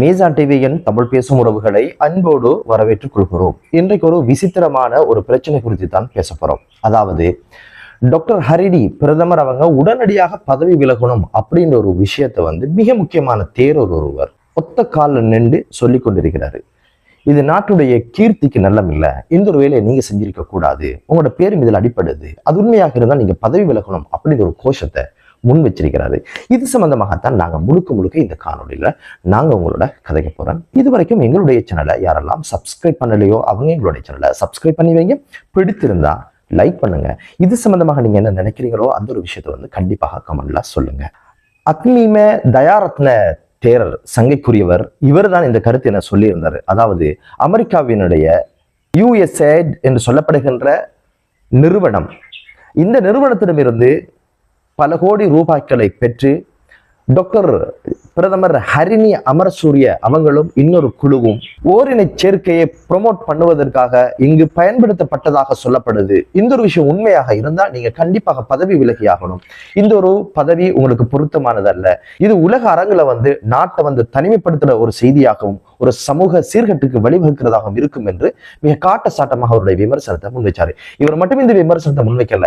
மீசான் டிவியின் தமிழ் பேசும் உறவுகளை அன்போடு வரவேற்றுக் கொள்கிறோம். இன்றைக்கு ஒரு விசித்திரமான ஒரு பிரச்சனை குறித்து தான் பேச போறோம். அதாவது டாக்டர் ஹரிடி பிரதமர் அவங்க உடனடியாக பதவி விலகணும் அப்படின்ற ஒரு விஷயத்தை வந்து மிக முக்கியமான தேரர் ஒருவர் ஒத்த காலில் நின்று சொல்லி கொண்டிருக்கிறாரு. இது நாட்டுடைய கீர்த்திக்கு நல்லம் இல்லை. இந்த ஒரு வேலையை நீங்க செஞ்சிருக்க கூடாது. உங்களோட பேரும் இதில் அடிப்படுது அது உண்மையாக இருந்தால் நீங்க பதவி விலகணும் அப்படின்ற ஒரு கோஷத்தை முன் வச்சிருக்கிறாரு. இது சம்பந்தமாகத்தான் நாங்க முழுக்க முழுக்க இந்த காணொலியில் நாங்க உங்களோட கதைக்க போறோம். இது வரைக்கும் எங்களுடைய சேனலை யாரெல்லாம் சப்ஸ்கிரைப் பண்ணலையோ அவங்க எங்களுடைய சேனலை சப்ஸ்கிரைப் பண்ணி வைங்க. பிடித்திருந்தா லைக் பண்ணுங்க. இது சம்பந்தமாக நீங்க என்ன நினைக்கிறீங்களோ அந்த ஒரு விஷயத்தை வந்து கண்டிப்பாக கமெண்ட்ல சொல்லுங்க. அக்னிமே தயாரத்ன தேரர் சங்கைக்குரியவர் இவர் தான் இந்த கருத்து என்ன சொல்லியிருந்தார். அதாவது அமெரிக்காவினுடைய யூஎஸ்ஏட் என்று சொல்லப்படுகின்ற நிறுவனம். இந்த நிறுவனத்திடமிருந்து பல கோடி ரூபாய்களை பெற்று டாக்டர் பிரதமர் ஹரிணி அமரசூரிய அவங்களும் இன்னொரு குழுவும் ஓரின சேர்க்கையை ப்ரொமோட் பண்ணுவதற்காக இங்கு பயன்படுத்தப்பட்டதாக சொல்லப்படுது. இந்த ஒரு விஷயம் உண்மையாக இருந்தால் நீங்க கண்டிப்பாக பதவி விலகியாகணும் இந்த ஒரு பதவி உங்களுக்கு பொருத்தமானதல்ல. இது உலக அரங்குல வந்து நாட்டை வந்து தனிமைப்படுத்துற ஒரு செய்தியாகவும் ஒரு சமூக சீர்கட்டுக்கு வழிவகுக்கிறதாகவும் இருக்கும் என்று மிக காட்ட சாட்டமாக அவருடைய விமர்சனத்தை முன்வைச்சாரு. இவர் மட்டும் இந்த விமர்சனத்தை முன்வைக்கல.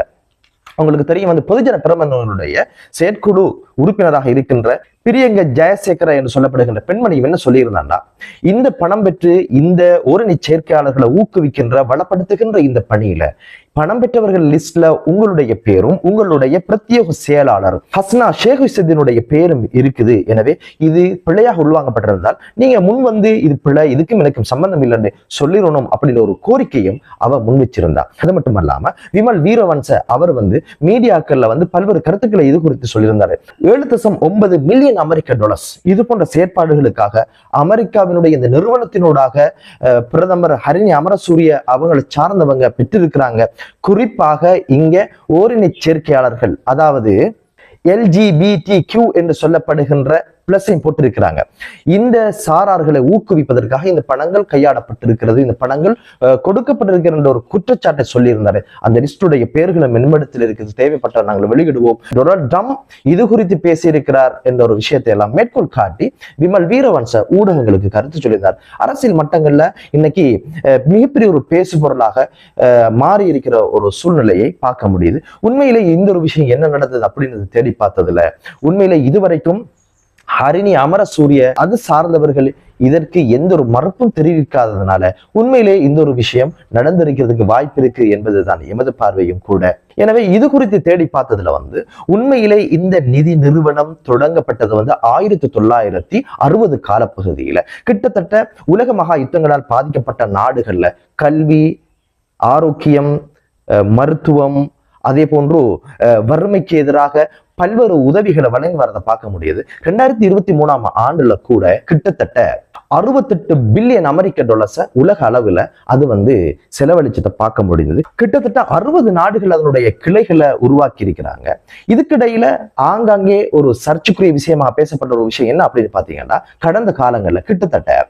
உங்களுக்கு தெரியும். வந்து பொதுஜன பிரமணனுடைய செயற்குழு உறுப்பினராக இருக்கின்ற பிரியங்க ஜெயசேகர என்று சொல்லப்படுகின்ற பெண்மணி என்ன சொல்லியிருந்தாண்டா இந்த பணம் பெற்று இந்த ஒருணி செயற்கையாளர்களை ஊக்குவிக்கின்ற வளப்படுத்துகின்ற இந்த பணியில பணம் பெற்றவர்கள் லிஸ்ட்ல உங்களுடைய பேரும் உங்களுடைய பிரத்யேக செயலாளர் ஹஸ்னா ஷேக் ஹுசத்தினுடைய பேரும் இருக்குது. எனவே இது பிழையாக உள்வாங்கப்பட்டிருந்தால் நீங்க முன் வந்து இது பிழை இதுக்கும் எனக்கும் சம்பந்தம் இல்லைன்னு சொல்லிடணும் அப்படின்ற ஒரு கோரிக்கையும் அவர் முன் வச்சிருந்தா அது மட்டும் அல்லாம விமல் வீரவன்ச அவர் வந்து மீடியாக்கள்ல வந்து பல்வேறு கருத்துக்களை இது குறித்து சொல்லியிருந்தாரு. ஏழு தசம் ஒன்பது மில்லியன் அமெரிக்க டாலர்ஸ் இது போன்ற செயற்பாடுகளுக்காக அமெரிக்காவினுடைய இந்த நிறுவனத்தினூடாக பிரதமர் ஹரிணி அமரசூரிய அவங்களை சார்ந்தவங்க பெற்றிருக்கிறாங்க. குறிப்பாக இங்க ஓரின சேர்க்கையாளர்கள் அதாவது எல்ஜிபிடி கியூ என்று சொல்லப்படுகின்ற பிளஸையும் போட்டிருக்கிறாங்க. இந்த சாரார்களை ஊக்குவிப்பதற்காக இந்த பணங்கள் கையாடப்பட்டிருக்கிறது இந்த பணங்கள் கொடுக்கப்பட்டிருக்கிற ஒரு குற்றச்சாட்டை சொல்லியிருந்தாரு. அந்த லிஸ்டுடைய பேர்களை மென்படத்தில் இருக்கிறது. தேவைப்பட்ட நாங்கள் வெளியிடுவோம். டொனால்ட் ட்ரம்ப் இது குறித்து பேசியிருக்கிறார் என்ற ஒரு விஷயத்தை எல்லாம் மேற்கோள் காட்டி விமல் வீரவன்ச ஊடகங்களுக்கு கருத்து சொல்லியிருந்தார். அரசியல் மட்டங்கள்ல இன்னைக்கு மிகப்பெரிய ஒரு பேசு பொருளாக மாறி இருக்கிற ஒரு சூழ்நிலையை பார்க்க முடியுது. உண்மையிலே இந்த ஒரு விஷயம் என்ன நடந்தது அப்படின்னு தேடி பார்த்ததுல உண்மையிலே இதுவரைக்கும் ஹரிணி அமரசூரிய அது சார்ந்தவர்கள் இதற்கு எந்த ஒரு மறுப்பும் தெரிவிக்காததுனால உண்மையிலே இந்த ஒரு விஷயம் நடந்திருக்கிறதுக்கு வாய்ப்பு இருக்கு என்பதுதான் எமது பார்வையும் கூட. எனவே இது குறித்து தேடி பார்த்ததுல வந்து உண்மையிலே இந்த நிதி நிறுவனம் தொடங்கப்பட்டது வந்து ஆயிரத்தி தொள்ளாயிரத்தி அறுபது காலப்பகுதியில. கிட்டத்தட்ட உலக மகா யுத்தங்களால் பாதிக்கப்பட்ட நாடுகள்ல கல்வி ஆரோக்கியம் அஹ், மருத்துவம் அதே போன்று அஹ், வறுமைக்கு எதிராக பல்வேறு உதவிகளை வழங்கி வரதை பார்க்க முடியுது. ரெண்டாயிரத்தி இருபத்தி மூணாம் ஆண்டுல கூட கிட்டத்தட்ட அறுபத்தெட்டு பில்லியன் அமெரிக்க டாலர்ஸை உலக அளவுல அது வந்து செலவழிச்சதை பார்க்க முடிந்தது. கிட்டத்தட்ட அறுபது நாடுகள் அதனுடைய கிளைகளை உருவாக்கி இருக்கிறாங்க இதுக்கிடையில ஆங்காங்கே ஒரு சர்ச்சைக்குரிய விஷயமா பேசப்பட்ட ஒரு விஷயம் என்ன அப்படின்னு பாத்தீங்கன்னா கடந்த காலங்கள்ல கிட்டத்தட்ட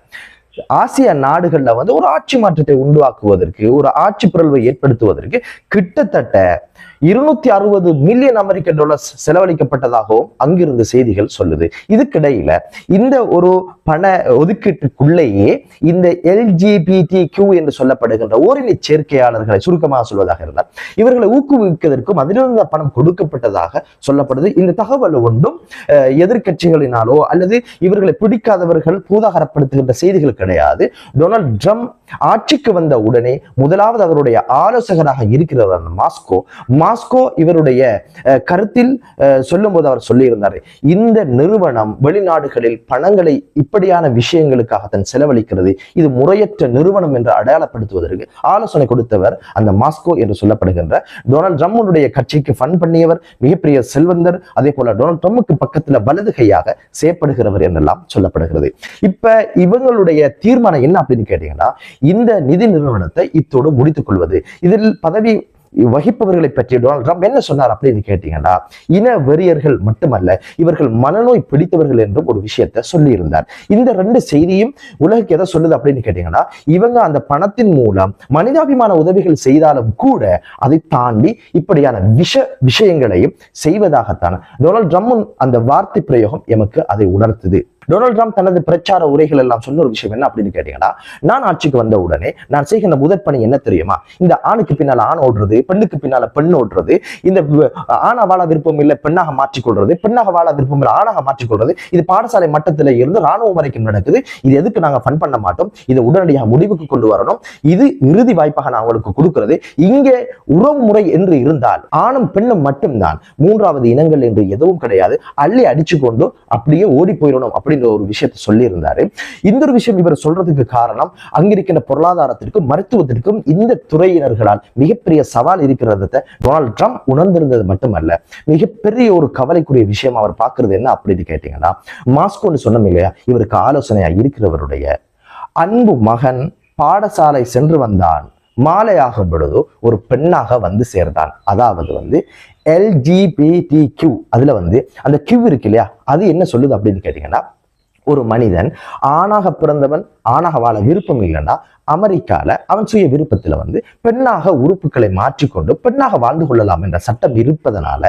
ஆசிய நாடுகள்ல வந்து ஒரு ஆட்சி மாற்றத்தை உண்டாக்குவதற்கு ஒரு ஆட்சி பிறழ்வை ஏற்படுத்துவதற்கு கிட்டத்தட்ட இருநூத்தி அறுபது மில்லியன் அமெரிக்க டாலர்ஸ் செலவழிக்கப்பட்டதாகவும் அங்கிருந்து செய்திகள் சொல்லுது. இதுக்கிடையில இந்த ஒரு பண ஒதுக்கீட்டுக்குள்ளேயே இந்த எல்ஜிபிடி கியூ என்று சொல்லப்படுகின்ற ஓரின சேர்க்கையாளர்களை சுருக்கமாக சொல்வதாக இருந்தால் இவர்களை ஊக்குவிப்பதற்கும் அதிலிருந்து பணம் கொடுக்கப்பட்டதாக சொல்லப்படுது. இந்த தகவல் ஒன்றும் எதிர்கட்சிகளினாலோ அல்லது இவர்களை பிடிக்காதவர்கள் பூதாகரப்படுத்துகின்ற செய்திகள் கிடையாது. டொனால்ட் ட்ரம்ப் ஆட்சிக்கு வந்த உடனே முதலாவது அவருடைய ஆலோசகராக இருக்கிறவர் அந்த மாஸ்கோ மாஸ்கோ இவருடைய கருத்தில் சொல்லும்போது அவர் சொல்லியிருந்தார் இந்த நிறுவனம் வெளிநாடுகளில் பணங்களை இப்படியான விஷயங்களுக்காக தன் செலவழிக்கிறது இது முறையற்ற நிறுவனம் என்று அடையாளப்படுத்துவதற்கு ஆலோசனை கொடுத்தவர் அந்த மாஸ்கோ என்று சொல்லப்படுகின்ற டொனால்ட் ட்ரம்முடைய கட்சிக்கு ஃபன் பண்ணியவர் மிகப்பெரிய செல்வந்தர் அதே போல டொனால்ட் ட்ரம்புக்கு பக்கத்துல வலது கையாக செயற்படுகிறவர் என்றெல்லாம் சொல்லப்படுகிறது. இப்ப இவங்களுடைய தீர்மானம் என்ன அப்படின்னு கேட்டீங்கன்னா இந்த நிதி நிறுவனத்தை இத்தோடு முடித்துக் கொள்வது. இதில் பதவி வகிப்பவர்களை பற்றி டொனால்ட் ட்ரம்ப் என்ன சொன்னார் அப்படின்னு கேட்டீங்கன்னா இன வெறியர்கள் மட்டுமல்ல இவர்கள் மனநோய் பிடித்தவர்கள் என்றும் ஒரு விஷயத்தை சொல்லியிருந்தார். இந்த ரெண்டு செய்தியும் உலகுக்கு எதை சொல்லுது அப்படின்னு கேட்டீங்கன்னா இவங்க அந்த பணத்தின் மூலம் மனிதாபிமான உதவிகள் செய்தாலும் கூட அதை தாண்டி இப்படியான விஷ விஷயங்களையும் செய்வதாகத்தான் டொனால்ட் ட்ரம்ப் அந்த வார்த்தை பிரயோகம் எமக்கு அதை உணர்த்துது. டொனால்டு ட்ரம்ப் தனது பிரச்சார உரைகள் எல்லாம் சொன்ன ஒரு விஷயம் என்ன அப்படின்னு கேட்டீங்கன்னா நான் ஆட்சிக்கு வந்த உடனே நான் செய்கின்ற முதற் பணி என்ன தெரியுமா? இந்த ஆணுக்கு பின்னால ஆண் ஓடுறது பெண்ணுக்கு பின்னால பெண் ஓடுறது இந்த ஆணா வாழ விருப்பம் இல்லை பெண்ணாக மாற்றிக்கொள்றது பெண்ணாக வாழ விருப்பம் இல்லை ஆணாக மாற்றிக்கொள்றது இது பாடசாலை மட்டத்தில் இருந்து ராணுவம் வரைக்கும் நடக்குது. இது எதுக்கு நாங்க ஃபன் பண்ண மாட்டோம்? இதை உடனடியாக முடிவுக்கு கொண்டு வரணும். இது இறுதி வாய்ப்பாக நான் அவங்களுக்கு கொடுக்கிறது. இங்கே உறவு முறை என்று இருந்தால் ஆணும் பெண்ணும் மட்டும்தான் மூன்றாவது இனங்கள் என்று எதுவும் கிடையாது. அள்ளி அடிச்சு கொண்டு அப்படியே ஓடி போயிடணும் அப்படின்னு அப்படிங்கிற ஒரு விஷயத்தை சொல்லியிருந்தாரு. இந்த ஒரு விஷயம் இவர் சொல்றதுக்கு காரணம் அங்கிருக்கின்ற பொருளாதாரத்திற்கும் மருத்துவத்திற்கும் இந்த துறையினர்களால் மிகப்பெரிய சவால் இருக்கிறத டொனால்டு ட்ரம்ப் உணர்ந்திருந்தது மட்டுமல்ல மிகப்பெரிய ஒரு கவலைக்குரிய விஷயம் அவர் பார்க்கறது என்ன அப்படின்னு கேட்டீங்கன்னா மாஸ்கோன்னு சொன்னோம் இல்லையா? இவருக்கு ஆலோசனையா இருக்கிறவருடைய அன்பு மகன் பாடசாலை சென்று வந்தான். மாலையாகும் பொழுது ஒரு பெண்ணாக வந்து சேர்ந்தான். அதாவது வந்து எல்ஜிபிடி கியூ அதுல வந்து அந்த கியூ இருக்கு இல்லையா? அது என்ன சொல்லுது அப்படின்னு கேட்டீங்கன்னா ஒரு மனிதன் ஆணாக பிறந்தவன் ஆணாக வாழ விருப்பம் இல்லைன்னா அமெரிக்கால அவன் சுய விருப்பத்துல வந்து பெண்ணாக உறுப்புகளை மாற்றிக்கொண்டு பெண்ணாக வாழ்ந்து கொள்ளலாம் என்ற சட்டம் இருப்பதனால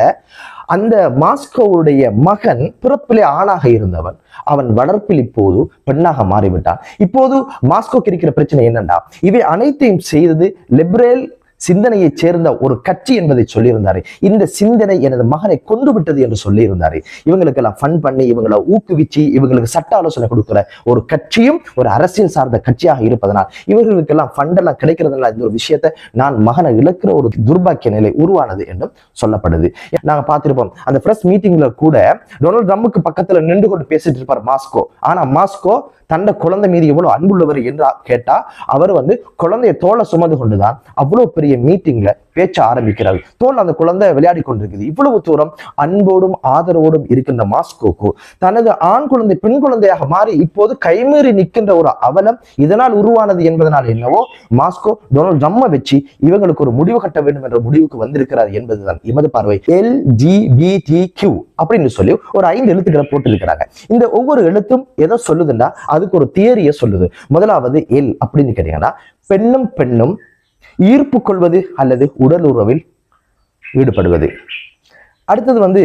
அந்த மாஸ்கோவுடைய மகன் பிறப்பிலே ஆணாக இருந்தவன் அவன் வளர்ப்பில் இப்போது பெண்ணாக மாறிவிட்டான். இப்போது மாஸ்கோக்கு இருக்கிற பிரச்சனை என்னன்னா இவை அனைத்தையும் செய்தது லிபரல் சிந்தனையைச் சேர்ந்த ஒரு கட்சி என்பதை சொல்லியிருந்தாரு. இந்த சிந்தனை எனது மகனை கொண்டு விட்டது என்று சொல்லியிருந்தாரு. இவங்களுக்கெல்லாம் ஃபன் பண்ணி இவங்களை ஊக்குவிச்சு இவங்களுக்கு சட்ட ஆலோசனை கொடுக்கிற ஒரு கட்சியும் ஒரு அரசியல் சார்ந்த கட்சியாக இருப்பதனால் இவர்களுக்கெல்லாம் ஃபண்டெல்லாம் கிடைக்கிறதுனால இந்த ஒரு விஷயத்தை நான் மகனை இழக்கிற ஒரு துர்பாக்கிய நிலை உருவானது என்றும் சொல்லப்படுது. நாங்க பார்த்திருப்போம் அந்த பிரஸ் மீட்டிங்ல கூட டொனால்ட் ட்ரம்புக்கு பக்கத்துல நின்று கொண்டு பேசிட்டு இருப்பார் மாஸ்கோ. ஆனா மாஸ்கோ தன்னை குழந்தை மீது எவ்வளவு அன்புள்ளவர் என்று கேட்டா அவர் வந்து குழந்தைய தோலை சுமந்து கொண்டுதான் அவ்வளவு பெரிய மீட்டிங்ல பேச்ச ஆரம்பிக்கிறார். தோல் அந்த குழந்தை விளையாடி கொண்டிருக்குது. இவ்வளவு தூரம் அன்போடும் ஆதரவோடும் இருக்கின்ற மாஸ்கோக்கு தனது ஆண் குழந்தை பெண் குழந்தையாக மாறி இப்போது கைமீறி நிற்கின்ற ஒரு அவலம் இதனால் உருவானது என்பதனால் என்னவோ மாஸ்கோ டொனால்ட் ட்ரம்மை வச்சு இவங்களுக்கு ஒரு முடிவு கட்ட வேண்டும் என்ற முடிவுக்கு வந்திருக்கிறார் என்பதுதான் எமது பார்வை. L G B T Q அப்படின்னு சொல்லி ஒரு ஐந்து எழுத்துக்களை போட்டிருக்கிறாங்க. இந்த ஒவ்வொரு எழுத்தும் எதை சொல்லுதுன்னா அதுக்கு ஒரு தியரியை சொல்லுது. முதலாவது எல் அப்படின்னு கேட்டீங்கன்னா பெண்ணும் பெண்ணும் ஈர்ப்பு கொள்வது அல்லது உடல் உறவில் ஈடுபடுவது. அடுத்தது வந்து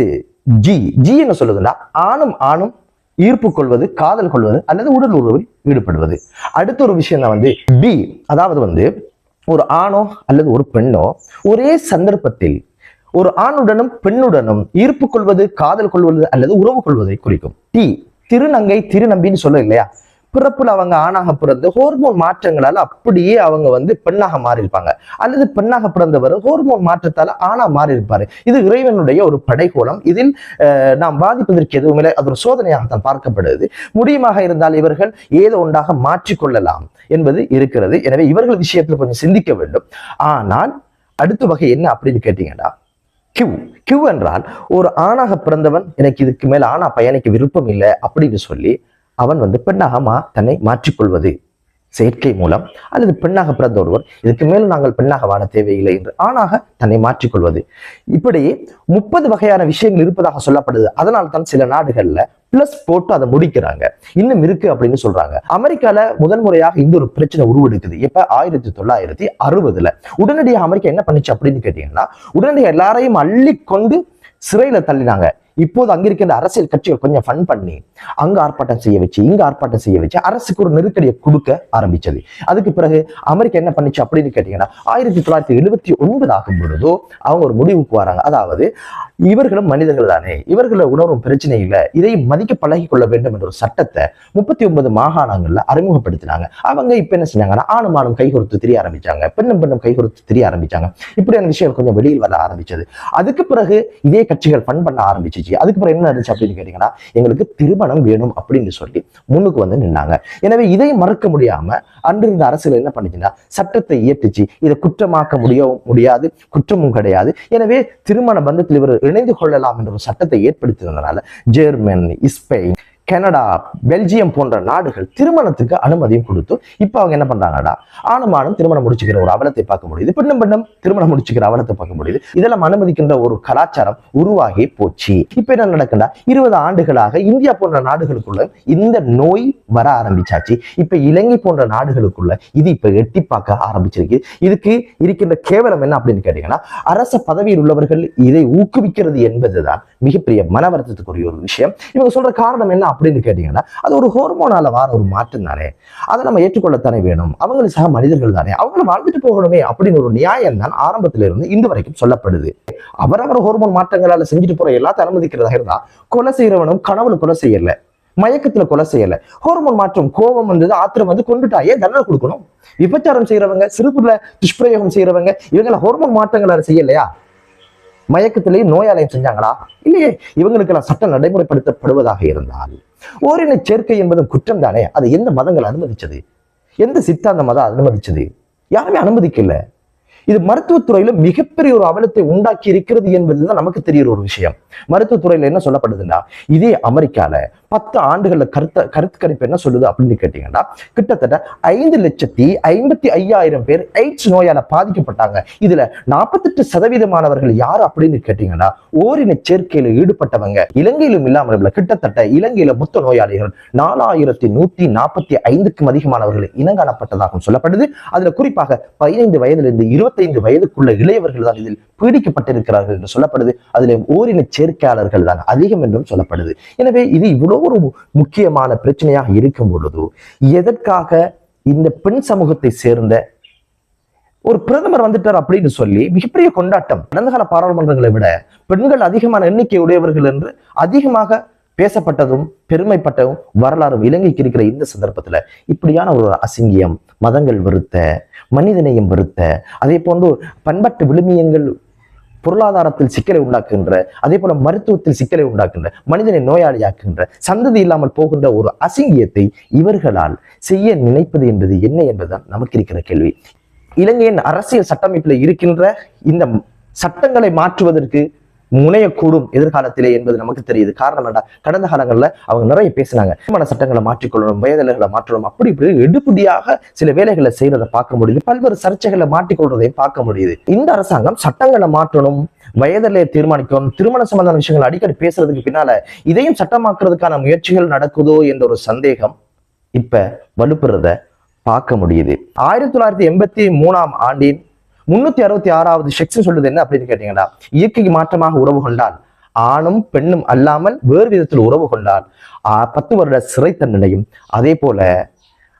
ஜி ஜி என்ன சொல்லுதுன்னா ஆணும் ஆணும் ஈர்ப்பு கொள்வது காதல் கொள்வது அல்லது உடல் உறவில் ஈடுபடுவது. அடுத்த ஒரு விஷயம் தான் வந்து பி அதாவது வந்து ஒரு ஆணோ அல்லது ஒரு பெண்ணோ ஒரே சந்தர்ப்பத்தில் ஒரு ஆணுடனும் பெண்ணுடனும் ஈர்ப்பு கொள்வது காதல் கொள்வது அல்லது உறவு கொள்வதை குறிக்கும். டி திருநங்கை திருநம்பின்னு சொல்ல இல்லையா? பிறப்புல அவங்க ஆணாக பிறந்து ஹோர்மோன் மாற்றங்களால அப்படியே அவங்க வந்து பெண்ணாக மாறியிருப்பாங்க. அல்லது பெண்ணாக பிறந்தவர் ஹோர்மோன் மாற்றத்தால ஆணா மாறி இருப்பாரு இது இறைவனுடைய ஒரு படைகோலம். இதில் நாம் பாதிப்பதற்கு எதுவும் இல்லை. அது ஒரு சோதனையாகத்தான் பார்க்கப்படுது. முடியுமாக இருந்தால் இவர்கள் ஏதோ ஒன்றாக மாற்றிக்கொள்ளலாம் என்பது இருக்கிறது. எனவே இவர்கள் விஷயத்தில் கொஞ்சம் சிந்திக்க வேண்டும். ஆனால் அடுத்த வகை என்ன அப்படின்னு கேட்டீங்கன்னா கியூ கியூ என்றால் ஒரு ஆணாக பிறந்தவன் எனக்கு இதுக்கு மேல ஆணா பயணிக்க விருப்பம் இல்லை அப்படின்னு சொல்லி அவன் வந்து பெண்ணாக மா தன்னை மாற்றிக்கொள்வது. செயற்கை மூலம் அல்லது பெண்ணாக பிறந்த ஒருவர் இதுக்கு மேலும் நாங்கள் பெண்ணாக வாழ தேவையில்லை என்று. ஆணாக தன்னை மாற்றிக்கொள்வது. இப்படி முப்பது வகையான விஷயங்கள் இருப்பதாக சொல்லப்படுது. அதனால தான் சில நாடுகள்ல பிளஸ் போட்டு அதை முடிக்கிறாங்க. இன்னும் இருக்கு அப்படின்னு சொல்றாங்க. அமெரிக்கால முதன்முறையாக இந்த ஒரு பிரச்சனை உருவெடுக்குது. எப்ப? ஆயிரத்தி தொள்ளாயிரத்தி அறுபதுல. உடனடியாக அமெரிக்கா என்ன பண்ணுச்சு அப்படின்னு கேட்டீங்கன்னா உடனடியாக எல்லாரையும் அள்ளி கொண்டு சிறையில தள்ளினாங்க. இப்போது அங்கிருக்கின்ற அரசியல் கட்சிகள் கொஞ்சம் ஃபன் பண்ணி அங்க ஆர்ப்பாட்டம் செய்ய வச்சு இங்க ஆர்ப்பாட்டம் செய்ய வச்சு அரசுக்கு ஒரு நெருக்கடியை கொடுக்க ஆரம்பிச்சது. அதுக்கு பிறகு அமெரிக்கா என்ன பண்ணுச்சு அப்படின்னு கேட்டீங்கன்னா ஆயிரத்தி தொள்ளாயிரத்தி எழுபத்தி ஒன்பது ஆகும் பொழுதோ அவங்க ஒரு முடிவுக்கு வராங்க. அதாவது இவர்களும் மனிதர்கள் தானே. இவர்களை உணரும் பிரச்சனை இல்லை. இதை மதிக்க பழகி கொள்ள வேண்டும் என்ற ஒரு சட்டத்தை முப்பத்தி ஒன்பது மாகாணங்கள்ல அறிமுகப்படுத்தினாங்க. அவங்க இப்ப என்ன செஞ்சாங்கன்னா ஆணும் ஆணும் கைகொடுத்து தெரிய ஆரம்பிச்சாங்க. பெண்ணும் பெண்ணும் கைகொடுத்து தெரிய ஆரம்பிச்சாங்க. இப்படியான விஷயங்கள் கொஞ்சம் வெளியில் வர ஆரம்பிச்சது. அதுக்கு பிறகு இதே கட்சிகள் ஃபன் பண்ண ஆரம்பிச்சிச்சு. அதுக்கு பிறகு என்ன நடந்துச்சு அப்படின்னு கேட்டீங்கன்னா எங்களுக்கு திருமணம் வேணும் அப்படின்னு சொல்லி முன்னுக்கு வந்து நின்னாங்க. எனவே இதை மறக்க முடியாம அன்றிருந்த அரசுகள் என்ன பண்ணுச்சுன்னா சட்டத்தை இயற்றுச்சு. இதை குற்றமாக்க முடியவும் முடியாது குற்றமும் கிடையாது. எனவே திருமண பந்தத்தில் இவர் இணைந்து கொள்ளலாம் என்ற ஒரு சட்டத்தை ஏற்படுத்தியிருந்தனால ஜெர்மன் ஸ்பெயின் கனடா பெல்ஜியம் போன்ற நாடுகள் திருமணத்துக்கு அனுமதியும் கொடுத்து இப்போ அவங்க என்ன பண்றாங்கடா? ஆணும் திருமணம் முடிச்சுக்கிற ஒரு அவலத்தை பார்க்க முடியுது. பெண்ணும் பெண்ணும் திருமணம் முடிச்சுக்கிற அவலத்தை பார்க்க முடியுது. இதெல்லாம் அனுமதிக்கின்ற ஒரு கலாச்சாரம் உருவாகி போச்சு. இப்ப என்ன நடக்குண்டா இருபது ஆண்டுகளாக இந்தியா போன்ற நாடுகளுக்குள்ள இந்த நோய் வர ஆரம்பிச்சாச்சு. இப்ப இலங்கை போன்ற நாடுகளுக்குள்ள இது இப்ப எட்டி பார்க்க ஆரம்பிச்சிருக்கு. இதுக்கு இருக்கின்ற கேவலம் என்ன அப்படின்னு கேட்டீங்கன்னா அரச பதவியில் உள்ளவர்கள் இதை ஊக்குவிக்கிறது என்பதுதான் மிகப்பெரிய மன வருத்தத்துக்குரிய ஒரு விஷயம். இவங்க சொல்ற காரணம் என்ன அப்படின்னு கேட்டிங்கன்னா அது ஒரு ஹோர்மோனால வர ஒரு மாற்றம் தானே. அதை நம்ம ஏற்றுக்கொள்ளத்தானே வேணும். அவங்களும் சக மனிதர்கள் தானே. அவங்களும் வாழ்ந்துட்டு போகணுமே அப்படின்னு ஒரு நியாயம் தான் ஆரம்பத்துல இருந்து இன்று வரைக்கும் சொல்லப்படுது. அவரவர் ஹோர்மோன் மாற்றங்களால செஞ்சுட்டு போற எல்லாத்தையும் அனுமதிக்கிறதாக இருந்தா கொலை செய்யறவனும் கனவுல கொலை செய்யல. மயக்கத்துல கொலை செய்யல. ஹோர்மோன் மாற்றம் கோபம் வந்தது ஆத்திரம் வந்து கொண்டுட்டா ஏன் தண்டனை கொடுக்கணும்? விபச்சாரம் செய்யறவங்க சிறுபுல துஷ்பிரயோகம் செய்யறவங்க இவங்கள ஹோர்மோன் மாற்றங்களால செய்யலையா? மயக்கத்திலேயே நோயாலயம் செஞ்சாங்களா? இல்லையே இவங்களுக்கெல்லாம் சட்டம் நடைமுறைப்படுத்தப்படுவதாக இருந்தால். ஓரின சேர்க்கை என்பது குற்றம் தானே அதை எந்த மதங்கள் அனுமதிச்சது? எந்த சித்தாந்த மதம் அனுமதிச்சது? யாருமே அனுமதிக்கல. இது மருத்துவத்துறையில மிகப்பெரிய ஒரு அவலத்தை உண்டாக்கி இருக்கிறது என்பதுதான் நமக்கு தெரியுற ஒரு விஷயம். மருத்துவத்துறையில என்ன சொல்லப்படுதுன்னா இதே அமெரிக்கால பத்து ஆண்டுகள்ல கருத்த கருத்து கணிப்பு என்ன சொல்லுது அப்படின்னு கேட்டீங்கன்னா கிட்டத்தட்ட ஐந்து லட்சத்தி ஐம்பத்தி ஐயாயிரம் பேர் எய்ட்ஸ் நோயால பாதிக்கப்பட்டாங்க. இதுல நாற்பத்தெட்டு சதவீதமானவர்கள் யார் அப்படின்னு கேட்டீங்கன்னா ஓரின சேர்க்கையில ஈடுபட்டவங்க. இலங்கையிலும் இல்லாமல் கிட்டத்தட்ட இலங்கையில மொத்த நோயாளிகள் நாலாயிரத்தி நூத்தி நாற்பத்தி ஐந்துக்கும் அதிகமானவர்கள் இனங்காணப்பட்டதாகவும் சொல்லப்படுது. அதுல குறிப்பாக பதினைந்து வயதிலிருந்து இருபத்தைந்து வயதுக்குள்ள இளையவர்கள் தான் இதில் பீடிக்கப்பட்டிருக்கிறார்கள் என்று சொல்லப்படுது. அதில் ஓரின சேர்க்கையாளர்கள் தான் அதிகம் என்றும் சொல்லப்படுது. எனவே இது இவ்வளோ ஒரு முக்கியமான பிரச்சனையாக இருக்கும் பொழுது எதற்காக இந்த பெண் சமூகத்தை சேர்ந்த ஒரு பிரதமர் வந்துட்டார் அப்படின்னு சொல்லி மிகப்பெரிய கொண்டாட்டம் கடந்த கால பாராளுமன்றங்களை விட பெண்கள் அதிகமான எண்ணிக்கை உடையவர்கள் என்று அதிகமாக பேசப்பட்டதும் பெருமைப்பட்டதும் வரலாறும் இலங்கைக்கு இருக்கிற இந்த சந்தர்ப்பத்துல இப்படியான ஒரு அசிங்கியம் மதங்கள் வெறுத்த மனிதநேயம் வெறுத்த அதே போன்று பண்பாட்டு விழுமியங்கள் பொருளாதாரத்தில் சிக்கலை உண்டாக்குகின்ற அதே போல மருத்துவத்தில் சிக்கலை உண்டாக்குகின்ற மனிதனை நோயாளியாக்குகின்ற சந்ததி இல்லாமல் போகின்ற ஒரு அசிங்கியத்தை இவர்களால் செய்ய நினைப்பது என்பது என்ன என்பதுதான் நமக்கு இருக்கிற கேள்வி. இலங்கையின் அரசியல் சட்டமைப்பில் இருக்கின்ற இந்த சட்டங்களை மாற்றுவதற்கு முனையக்கூடும் எதிர்காலத்திலே என்பது நமக்கு தெரியுது. காரணம் என்ன கடந்த காலங்களில் அவங்க நிறைய பேசினாங்க. திருமண சட்டங்களை மாற்றிக்கொள்ளணும் வயதலைகளை மாற்றணும் அப்படி இப்படி எடுபடியாக சில வேலைகளை செய்யறதை பார்க்க முடியுது. பல்வேறு சர்ச்சைகளை மாட்டிக்கொள்றதையும் பார்க்க முடியுது. இந்த அரசாங்கம் சட்டங்களை மாற்றணும் வயதிலே தீர்மானிக்கணும் திருமண சம்பந்தமான விஷயங்கள் அடிக்கடி பேசுறதுக்கு பின்னால இதையும் சட்டமாக்குறதுக்கான முயற்சிகள் நடக்குதோ என்ற ஒரு சந்தேகம் இப்ப வலுப்புறத பார்க்க முடியுது. ஆயிரத்தி தொள்ளாயிரத்தி எண்பத்தி மூணாம் ஆண்டின் முன்னூத்தி அறுபத்தி ஆறாவது செக்ஷன் சொல்லுது என்ன அப்படின்னு கேட்டீங்கன்னா இயற்கைக்கு மாற்றமாக உறவு கொண்டால் ஆணும் பெண்ணும் அல்லாமல் வேறு விதத்தில் உறவு கொண்டால் பத்து வருட சிறை தண்டனையும் அதே போல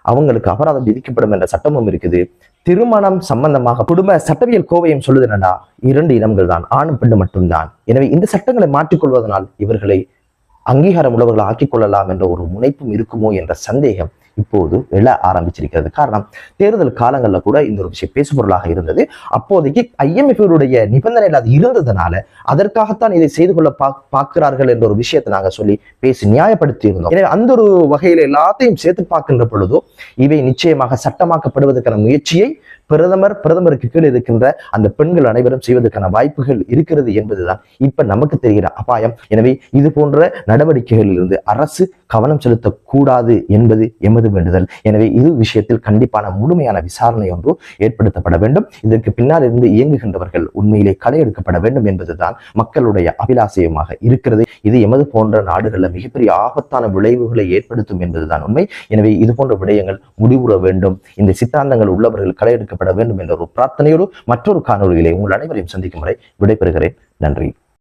அவங்களுக்கு அபராதம் விதிக்கப்படும் என்ற சட்டமும் இருக்குது. திருமணம் சம்பந்தமாக குடும்ப சட்டவியல் கோவையும் சொல்லுது என்னடா இரண்டு இனங்கள் தான் ஆணும் பெண்ணும் மட்டும்தான். எனவே இந்த சட்டங்களை மாற்றிக்கொள்வதனால் இவர்களை அங்கீகாரம் உள்ளவர்களை ஆக்கிக் கொள்ளலாம் என்ற ஒரு முனைப்பும் இருக்குமோ என்ற சந்தேகம் இப்போது எழ ஆரம்பிச்சிருக்கிறது. காரணம் தேர்தல் காலங்களில் கூட இந்த ஒரு விஷயம் பேசுபொருளாக இருந்தது. அப்போதைக்கு ஐஎம்எஃப்டைய நிபந்தனைகள் அது இருந்ததுனால அதற்காகத்தான் இதை செய்து கொள்ள பா பார்க்கிறார்கள் என்ற ஒரு விஷயத்தை நாங்க சொல்லி பேசி நியாயப்படுத்தி இருந்தோம் எனவே அந்த ஒரு வகையில் எல்லாத்தையும் சேர்த்து பார்க்கின்ற பொழுதோ இவை நிச்சயமாக சட்டமாக்கப்படுவதற்கான முயற்சியை பிரதமர் பிரதமருக்கு கீழே இருக்கின்ற அந்த பெண்கள் அனைவரும் செய்வதற்கான வாய்ப்புகள் இருக்கிறது என்பதுதான் இப்ப நமக்கு தெரிகிற அபாயம். எனவே இது போன்ற நடவடிக்கைகளில் இருந்து அரசு கவனம் செலுத்தக்கூடாது என்பது எமது வேண்டுதல். எனவே இது விஷயத்தில் கண்டிப்பான முழுமையான விசாரணை ஒன்று ஏற்படுத்தப்பட வேண்டும். இதற்கு பின்னால் இருந்து இயங்குகின்றவர்கள் உண்மையிலே களை எடுக்கப்பட வேண்டும் என்பதுதான் மக்களுடைய அபிலாசயமாக இருக்கிறது. இது எமது போன்ற நாடுகளில் மிகப்பெரிய ஆபத்தான விளைவுகளை ஏற்படுத்தும் என்பதுதான் உண்மை. எனவே இது போன்ற விடயங்கள் முடிவுற வேண்டும். இந்த சித்தாந்தங்கள் உள்ளவர்கள் களை எடுக்கப்பட வேண்டும் என்ற ஒரு பிரார்த்தனையோடு மற்றொரு காணொலியிலே உங்கள் அனைவரையும் சந்திக்கும் வரை விடைபெறுகிறேன். நன்றி.